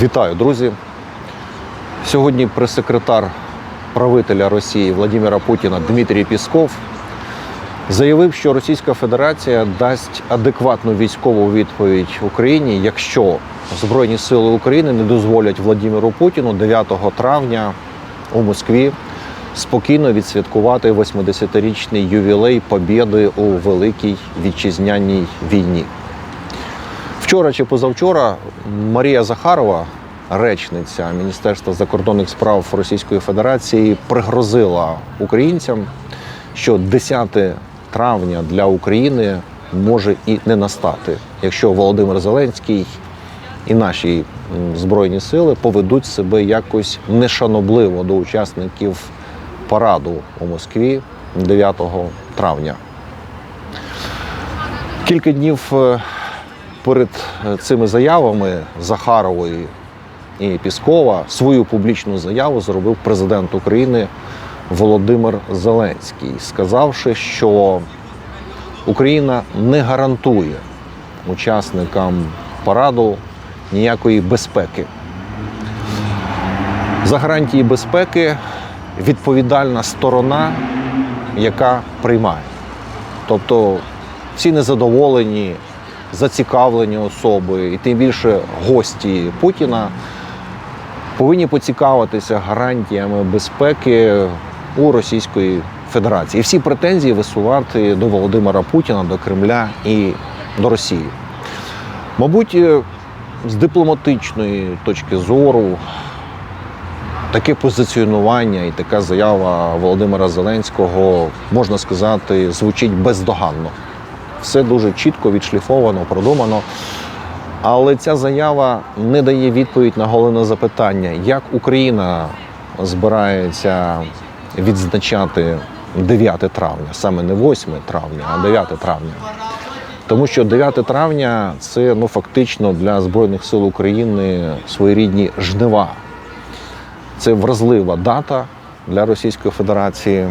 Вітаю, друзі. Сьогодні прес-секретар правителя Росії Владимира Путіна Дмитрій Пісков заявив, що Російська Федерація дасть адекватну військову відповідь Україні, якщо Збройні Сили України не дозволять Владимиру Путіну 9 травня у Москві спокійно відсвяткувати 80-річний ювілей Побєди у Великій Вітчизняній війні. Вчора чи позавчора Марія Захарова, речниця Міністерства закордонних справ Російської Федерації, пригрозила українцям, що 10 травня для України може і не настати, якщо Володимир Зеленський і наші збройні сили поведуть себе якось нешанобливо до учасників параду у Москві 9 травня. Кілька днів е, перед е, цими заявами Захарової і Піскова свою публічну заяву зробив президент України Володимир Зеленський, сказавши, що Україна не гарантує учасникам параду ніякої безпеки. За гарантії безпеки відповідальна сторона, яка приймає. Тобто всі незадоволені, зацікавлені особи, і тим більше гості Путіна повинні поцікавитися гарантіями безпеки у Російської Федерації. І всі претензії висувати до Володимира Путіна, до Кремля і до Росії. Мабуть, е, з дипломатичної точки зору таке позиціонування і така заява Володимира Зеленського, можна сказати, звучить бездоганно. Все дуже чітко відшліфовано, продумано. Але ця заява не дає відповідь на головне запитання, як Україна збирається відзначати 9 травня, саме не 8 травня, а 9 травня. Тому що 9 травня це ну, фактично для Збройних сил України своєрідні жнива. Це вразлива дата для Російської Федерації.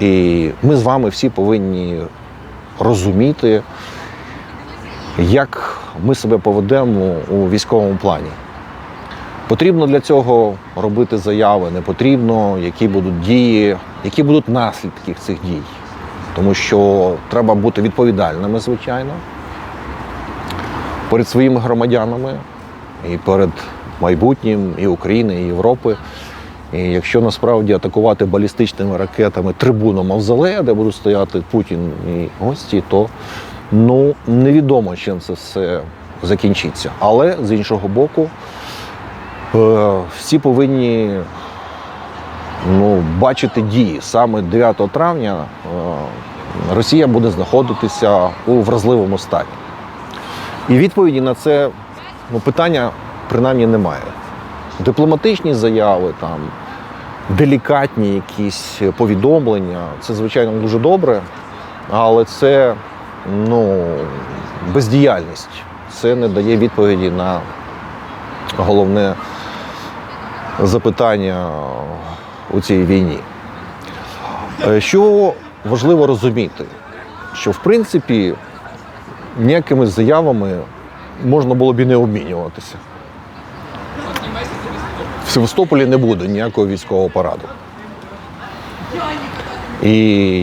І ми з вами всі повинні розуміти, як ми себе поведемо у військовому плані. Потрібно для цього робити заяви, не потрібно, які будуть дії, які будуть наслідки цих дій. Тому що треба бути відповідальними, звичайно, перед своїми громадянами і перед майбутнім і України, і Європи. І якщо насправді атакувати балістичними ракетами трибуну Мавзолея, де будуть стояти Путін і гості, то ну невідомо, чим це все закінчиться. Але з іншого боку, е, всі повинні ну, бачити дії. Саме 9 травня е, Росія буде знаходитися у вразливому стані. І відповіді на це ну, питання принаймні немає. Дипломатичні заяви, там, делікатні якісь повідомлення це, звичайно, дуже добре, але це ну, бездіяльність. Це не дає відповіді на головне запитання у цій війні. Е, Що важливо розуміти, що в принципі ніякими заявами можна було б і не обмінюватися. Севастополі не буде ніякого військового параду. І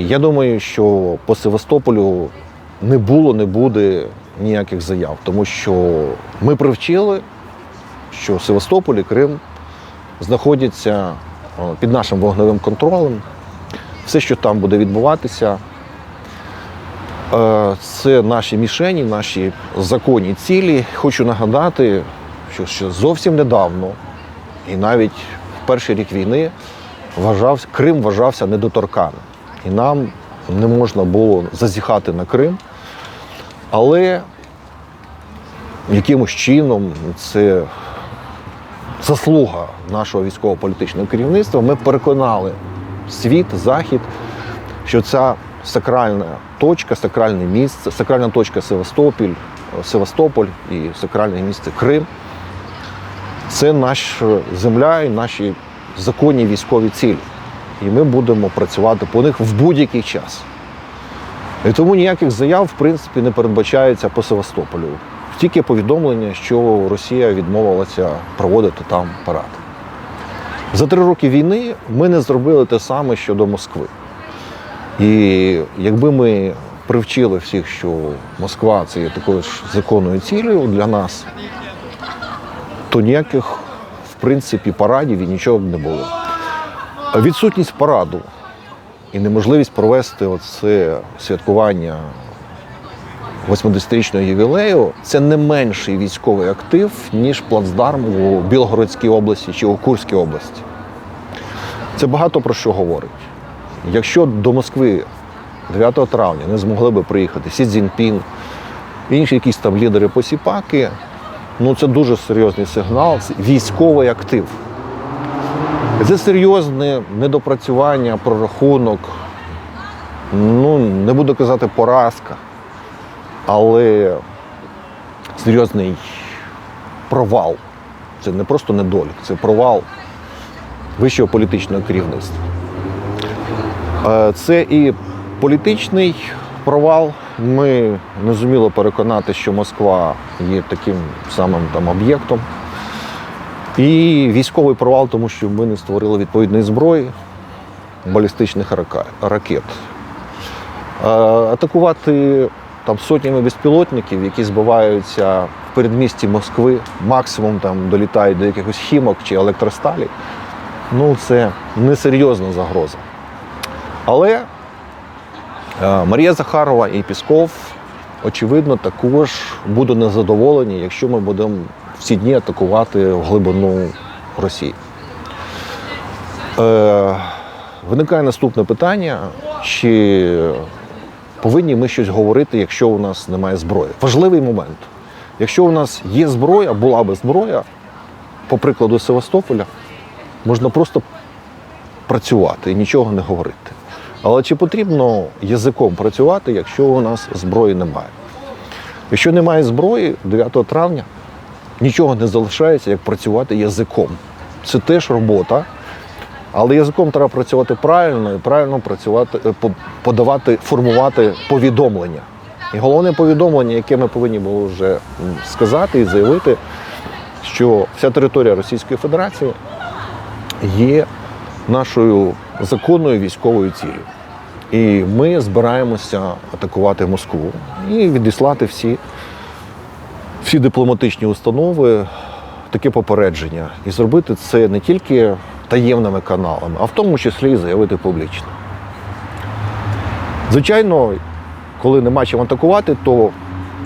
я думаю, що по Севастополю не було, не буде ніяких заяв, тому що ми привчили, що Севастополь і Крим знаходяться під нашим вогневим контролем. Все, що там буде відбуватися, е, це наші мішені, наші законні цілі. Хочу нагадати, що ще зовсім недавно, і навіть в перший рік війни, вважався, Крим вважався недоторканим. І нам не можна було зазіхати на Крим. Але якимось чином це заслуга нашого військово-політичного керівництва. Ми переконали світ, захід, що ця сакральна точка, сакральне місце, сакральна точка Севастополь, Севастополь і сакральне місце Крим це наша земля і наші законні військові цілі. І ми будемо працювати по них в будь-який час. І тому ніяких заяв, в принципі, не передбачається по Севастополю. тільки повідомлення, що Росія відмовилася проводити там парад. За три роки війни ми не зробили те саме щодо Москви. І якби ми привчили всіх, що Москва це є такою ж законною цілею для нас, то ніяких, в принципі, парадів і нічого б не було. Відсутність параду і неможливість провести оце святкування 80-річного ювілею це не менший військовий актив, ніж плацдарм у Білгородській області чи у Курській області. Це багато про що говорить. Якщо до Москви 9 травня не змогли би приїхати Сі Цзіньпін, інші якісь там лідери посіпаки, ну це дуже серйозний сигнал, військовий актив. Це серйозне недопрацювання, прорахунок. Ну, не буду казати поразка, але серйозний провал. Це не просто недолік, це провал вищого політичного керівництва. Е, Це і політичний провал. Ми не зуміли переконати, що Москва є таким самим там об'єктом. І військовий провал, тому що ми не створили відповідної зброї балістичних ракет. Е, Атакувати там сотнями безпілотників, які збиваються в передмісті Москви, максимум там долітають до якихось хімок чи електросталі. Ну, це несерйозна загроза. Але Марія Захарова і Пісков, очевидно, також будуть незадоволені, якщо ми будемо всі дні атакувати в глибину Росії. Е, виникає наступне питання: чи повинні ми щось говорити, якщо у нас немає зброї? Важливий момент. Якщо у нас є зброя, була би зброя, по прикладу Севастополя, можна просто працювати і нічого не говорити. Але чи потрібно язиком працювати, якщо у нас зброї немає? Якщо немає зброї 9 травня, нічого не залишається, як працювати язиком. Це теж робота. Але язиком треба працювати правильно і правильно працювати, е, подавати, формувати повідомлення. І головне повідомлення, яке ми повинні були вже сказати і заявити, що вся територія Російської Федерації є нашою законною військовою ціллю. І ми збираємося атакувати Москву і відіслати всі, всі дипломатичні установи таке попередження. І зробити це не тільки таємними каналами, а в тому числі і заявити публічно. Звичайно, коли нема чим атакувати, то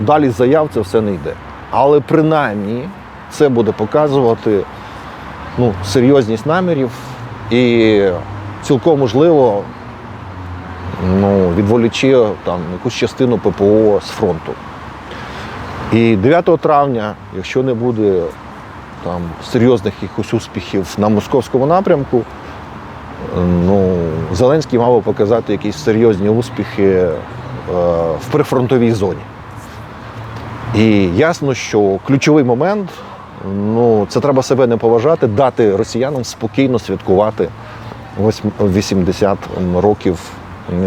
далі заяв це все не йде. Але принаймні це буде показувати ну, серйозність намірів і цілком можливо ну, відволічи там, якусь частину ППО з фронту. І 9 травня, якщо не буде там, серйозних якихось успіхів на московському напрямку, ну, Зеленський мав би показати якісь серйозні успіхи е, в прифронтовій зоні. І ясно, що ключовий момент ну, це треба себе не поважати, дати росіянам спокійно святкувати 80 років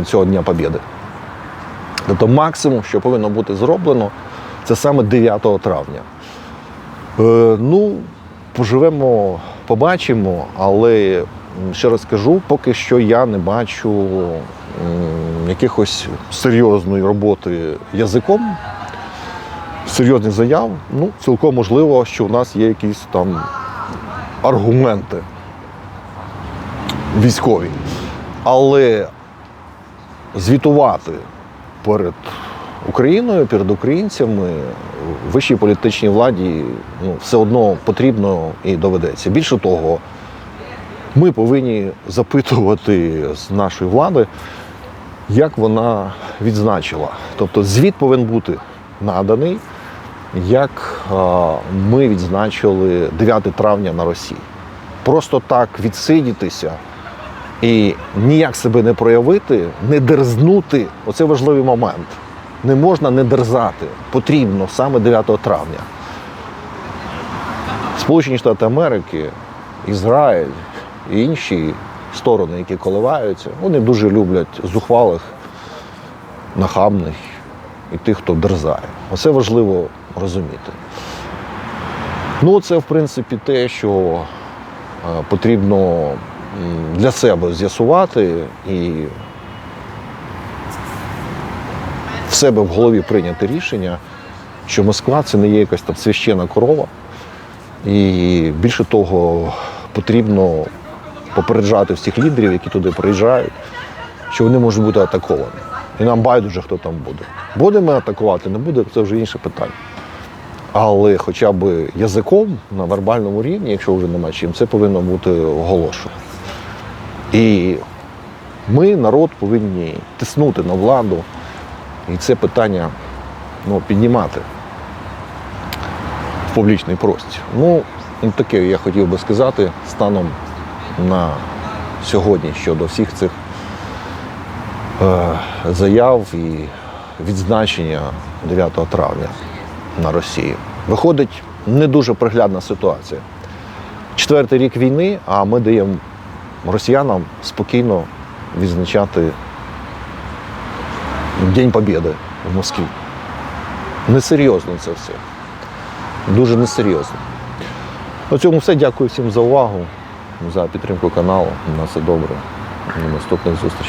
цього Дня Побєди. Тобто максимум, що повинно бути зроблено, це саме 9 травня. Е, ну, поживемо, побачимо, але ще раз кажу, поки що я не бачу якихось серйозної роботи язиком, серйозних заяв. Ну, цілком можливо, що у нас є якісь там аргументи військові. Але звітувати перед Україною, перед українцями, вищій політичній владі ну, все одно потрібно і доведеться. Більше того, ми повинні запитувати з нашої влади, як вона відзначила. Тобто звіт повинен бути наданий, як ми відзначили 9 травня на Росії. Просто так відсидітися і ніяк себе не проявити, не дерзнути оце важливий момент. Не можна не дерзати. Потрібно саме 9 травня. Сполучені Штати Америки, Ізраїль і інші сторони, які коливаються, вони дуже люблять зухвалих, нахабних і тих, хто дерзає. Оце важливо розуміти. Ну, це, в принципі, те, що е, потрібно для себе з'ясувати і в себе в голові прийняти рішення, що Москва це не є якась там священна корова. І більше того, потрібно попереджати всіх лідерів, які туди приїжджають, що вони можуть бути атаковані. І нам байдуже, хто там буде. Будемо атакувати, не буде, це вже інше питання. Але хоча б язиком на вербальному рівні, якщо вже немає чим, це повинно бути оголошено. І ми, народ, повинні тиснути на владу і це питання ну, піднімати в публічний простір. Ну, таке я хотів би сказати станом на сьогодні щодо всіх цих е, заяв і відзначення 9 травня на Росії. Виходить не дуже приглядна ситуація. Четвертий рік війни, а ми даємо росіянам спокійно відзначати День Побєди в Москві. Несерйозно це все. Дуже несерйозно. На цьому все. Дякую всім за увагу, за підтримку каналу. На все добре. До наступних зустрічей.